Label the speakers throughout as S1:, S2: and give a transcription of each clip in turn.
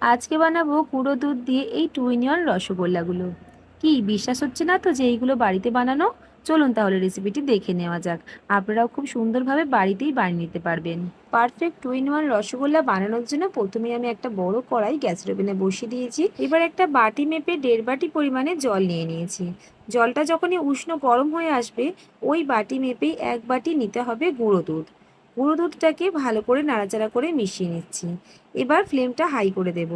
S1: আজকে বানাবো গুঁড়ো দুধ দিয়ে এই টু ইন ওয়ান রসগোল্লাগুলো। কি, বিশ্বাস হচ্ছে না তো যে এইগুলো বাড়িতে বানানো? চলুন তাহলে রেসিপিটি দেখে নেওয়া যাক। আপনারাও খুব সুন্দরভাবে বাড়িতেই বানিয়ে নিতে পারবেন। Perfect two in one rasgulla বানানোর জন্য প্রথমে আমি একটা বড় কড়াই গ্যাসের ওভেনে বসিয়ে দিয়েছি। এবার একটা বাটি মেপে দেড় বাটি পরিমাণে জল নিয়ে নিয়েছি। জলটা যখনই উষ্ণ গরম হয়ে আসবে, ওই বাটি মেপেই এক বাটি নিতে হবে গুঁড়ো দুধ। গুঁড়ো দুধটাকে ভালো করে নাড়াচাড়া করে মিশিয়ে নিচ্ছি। এবার ফ্লেমটা হাই করে দেব।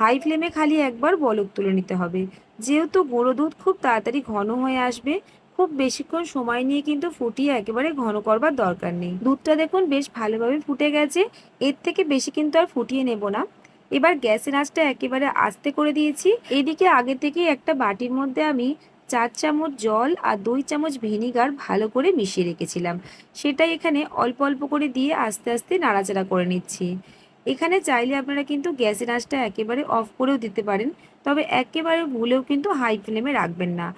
S1: হাই ফ্লেমে খালি একবার বলক তুলে নিতে হবে। যেহেতু গুঁড়ো দুধ খুব তাড়াতাড়ি ঘন হয়ে আসবে, খুব বেশিক্ষণ সময় নিয়ে কিন্তু ফুটিয়ে একেবারে ঘন করবার দরকার নেই। দুধটা দেখুন বেশ ভালোভাবে ফুটে গেছে। এর থেকে বেশি কিন্তু আর ফুটিয়ে নেব না। এবার গ্যাসের আঁচটা একেবারে আস্তে করে দিয়েছি। এদিকে আগে থেকে একটা বাটির মধ্যে আমি চার চামচ জল আর দুই চামচ ভিনিগার ভালো করে মিশিয়ে রেখেছিলাম। সেটাই এখানে অল্প অল্প করে দিয়ে আস্তে আস্তে নাড়াচাড়া করে নিচ্ছি। এখানে চাইলে আপনারা কিন্তু গ্যাসের আঁচটা একেবারে অফ করেও দিতে পারেন, তবে একেবারে ভুলেও কিন্তু হাই ফ্লেমে রাখবেন না।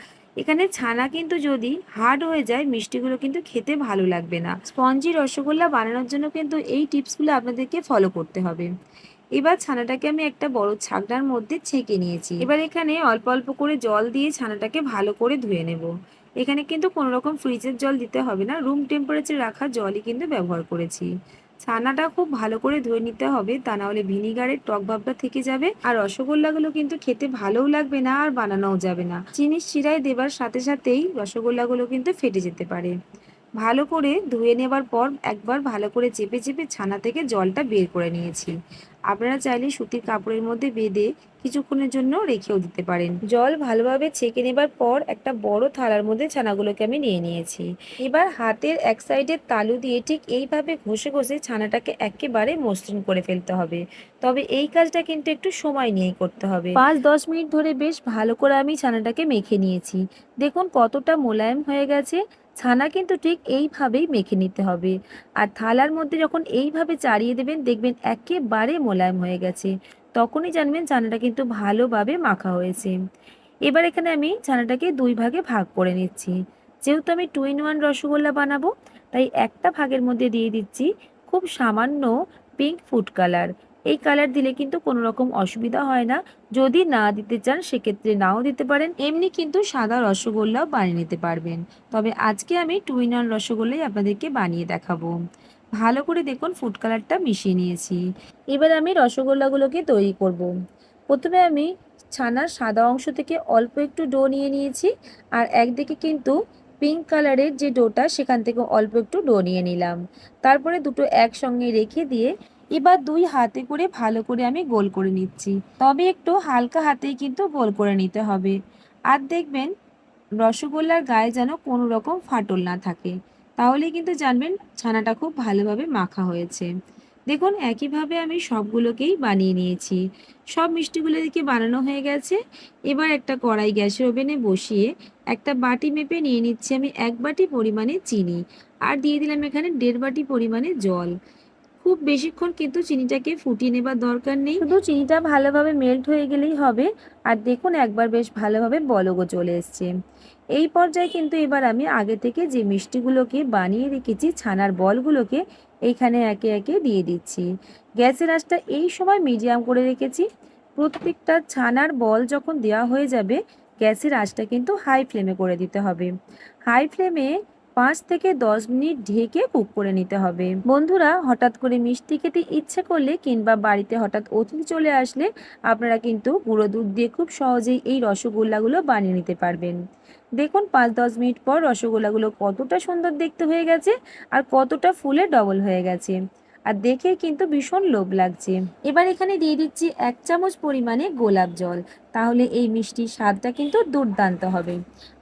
S1: এখানে ছানা কিন্তু যদি হার্ড হয়ে যায়, মিষ্টিগুলো কিন্তু খেতে ভালো লাগবে না। স্পঞ্জি রসগোল্লা বানানোর জন্য কিন্তু এই টিপসগুলো আপনাদেরকে ফলো করতে হবে। এবার ছানাটাকে আমি একটা বড় ছাকনার মধ্যে ছেঁকে নিয়েছি। এবার এখানে অল্প অল্প করে জল দিয়ে ছানাটাকে ভালো করে ধুয়ে নেব। এখানে কিন্তু কোনো রকম ফ্রিজের জল দিতে হবে না, রুম টেম্পারেচার রাখা জলই কিন্তু ব্যবহার করেছি। ছানাটা খুব ভালো করে ধুয়ে নিতে হবে, তা না হলে ভিনিগারের টক ভাবটা থেকে যাবে আর রসগোল্লাগুলো কিন্তু খেতে ভালোও লাগবে না আর বানানোও যাবে না। চিনির শিরায় দেবার সাথে সাথেই রসগোল্লাগুলো কিন্তু ফেটে যেতে পারে। ভালো করে ধুয়ে নেবার পর একবার ভালো করে চেপে চেপে ছানা থেকে জলটা বের করে নিয়েছি। আপনারা চাইলে সুতির কাপড়ের মধ্যে বেঁধে কিছুক্ষণের জন্য রেখেও দিতে পারেন। জল ভালোভাবে ছেঁকে নেবার পর একটা বড় থালার মধ্যে ছানাগুলোকে আমি নিয়ে নিয়েছি। এবার হাতের এক সাইডের তালু দিয়ে ঠিক এইভাবে ঘষে ঘষে ছানাটাকে একেবারে মসৃণ করে ফেলতে হবে। তবে এই কাজটা কিন্তু একটু সময় নিয়েই করতে হবে। পাঁচ দশ মিনিট ধরে বেশ ভালো করে আমি ছানাটাকে মেখে নিয়েছি। দেখুন কতটা মোলায়েম হয়ে গেছে। ছানা কিন্তু ঠিক এইভাবেই মেখে নিতে হবে। আর থালার মধ্যে যখন এইভাবে চাড়িয়ে দেবেন, দেখবেন একেবারে মোলায়েম হয়ে গেছে। তখনই জানবেন ছানাটা কিন্তু ভালোভাবে মাখা হয়েছে। এবার এখানে আমি ছানাটাকে দুই ভাগে ভাগ করে নিচ্ছি। যেহেতু আমি টু ইন ওয়ান রসগোল্লা বানাবো, তাই একটা ভাগের মধ্যে দিয়ে দিচ্ছি খুব সামান্য পিঙ্ক ফুড কালার এই কালার দিলে কিন্তু কোনো রকম অসুবিধা হয় না। যদি না দিতে চান, সেক্ষেত্রে নাও দিতে পারেন। এমনি কিন্তু সাদা রসগোল্লাও বানিয়ে নিতে পারবেন। তবে আজকে আমি টু ইন ওয়ান রসগোল্লাই আপনাদেরকে বানিয়ে দেখাবো। ভালো করে দেখুন ফুড কালারটা মিশিয়ে নিয়েছি। এবার আমি রসগোল্লাগুলোকে তৈরি করব। প্রথমে আমি ছানার সাদা অংশ থেকে অল্প একটু ডো নিয়ে নিয়েছি। আর একদিকে কিন্তু পিঙ্ক কালারের যে ডোটা, সেখান থেকে অল্প একটু ডো নিয়ে নিলাম। তারপরে দুটো একসঙ্গে রেখে দিয়ে এবার দুই হাতে করে ভালো করে আমি গোল করে নিচ্ছি। তবে একটু হালকা হাতেই কিন্তু গোল করে নিতে হবে। আর দেখবেন, রসগোল্লার গায়ে যেন কোনো রকম ফাটল না থাকে। তাহলে কিন্তু জানবেন, ছানাটা খুব ভালোভাবে মাখা হয়েছে। দেখুন, একইভাবে আমি সবগুলোকেই বানিয়ে নিয়েছি। সব মিষ্টিগুলো দিকে বানানো হয়ে গেছে। এবার একটা কড়াই গ্যাসের ওভেনে বসিয়ে একটা বাটি মেপে নিয়ে নিচ্ছি আমি এক বাটি পরিমাণে চিনি আর দিয়ে দিলাম এখানে দেড় বাটি পরিমাণে জল। খুব বেশিক্ষণ কিন্তু চিনিটাকে ফুটিয়ে নেবার দরকার নেই। শুধু চিনিটা ভালোভাবে মেল্ট হয়ে গেলেই হবে। আর দেখুন, একবার বেশ ভালোভাবে বলগও চলে এসছে। এই পর্যায়ে কিন্তু এবার আমি আগে থেকে যে মিষ্টিগুলোকে বানিয়ে রেখেছি, ছানার বলগুলোকে এইখানে একে একে দিয়ে দিচ্ছি। গ্যাসের আঁচটা এই সময় মিডিয়াম করে রেখেছি। প্রত্যেকটা ছানার বল যখন দেওয়া হয়ে যাবে, গ্যাসের আঁচটা কিন্তু হাই ফ্লেমে করে দিতে হবে। হাই ফ্লেমে পাঁচ থেকে দশ মিনিট ঢেকে কুক করে নিতে হবে। বন্ধুরা, হঠাৎ করে মিষ্টি খেতে ইচ্ছে করলে কিংবা বাড়িতে হঠাৎ অতিথি চলে আসলে আপনারা কিন্তু গুঁড়ো দুধ দিয়ে খুব সহজেই এই রসগোল্লাগুলো বানিয়ে নিতে পারবেন। দেখুন, পাঁচ দশ মিনিট পর রসগোল্লাগুলো কতটা সুন্দর দেখতে হয়ে গেছে আর কতটা ফুলে ডবল হয়ে গেছে। আর দেখে কিন্তু ভীষণ লোভ লাগছে। এবার এখানে দিয়ে দিচ্ছি এক চামচ পরিমাণে গোলাপ জল। তাহলে এই মিষ্টির স্বাদটা কিন্তু দুর্দান্ত হবে।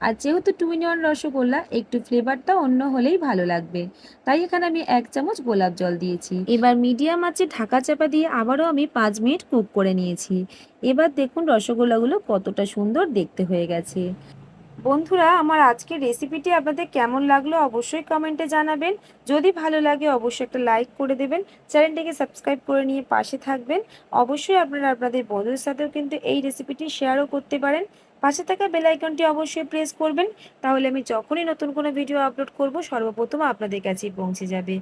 S1: আর যেহেতু টু ইন ওয়ান রসগোল্লা, একটু ফ্লেভারটা অন্য হলেই ভালো লাগবে। তাই এখানে আমি এক চামচ গোলাপ জল দিয়েছি। এবার মিডিয়াম আছে, ঢাকা চাপা দিয়ে আবারও আমি পাঁচ মিনিট কুক করে নিয়েছি। এবার দেখুন রসগোল্লাগুলো কতটা সুন্দর দেখতে হয়ে গেছে। বন্ধুরা, আমার আজকের রেসিপিটি আপনাদের কেমন লাগল অবশ্যই কমেন্টে জানাবেন। যদি ভালো লাগে, অবশ্যই একটা লাইক করে দেবেন। চ্যানেলটিকে সাবস্ক্রাইব করে নিয়ে পাশে থাকবেন। অবশ্যই আপনারা আপনাদের বন্ধুদের সাথেও কিন্তু এই রেসিপিটি শেয়ারও করতে পারেন। পাশে থাকা বেল আইকনটি অবশ্যই প্রেস করবেন, তাহলে আমি যখনই নতুন কোনো ভিডিও আপলোড করব, সর্বপ্রথম আপনাদের কাছেই পৌঁছে যাবে।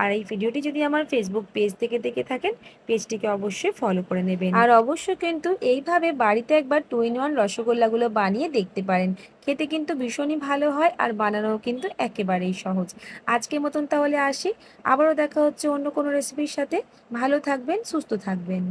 S1: আর এই ভিডিওটি যদি আমার ফেসবুক পেজ থেকে দেখে থাকেন পেজটিকে অবশ্যই ফলো করে নেবেন। আর অবশ্যই কিন্তু এইভাবে বাড়িতে একবার টু ইন ওয়ান রসগোল্লাগুলো বানিয়ে দেখতে পারেন। খেতে কিন্তু ভীষণই ভালো হয় আর বানানোও কিন্তু একেবারেই সহজ। আজকের মতন তাহলে আসি। আবারও দেখা হচ্ছে অন্য কোনো রেসিপির সাথে। ভালো থাকবেন, সুস্থ থাকবেন।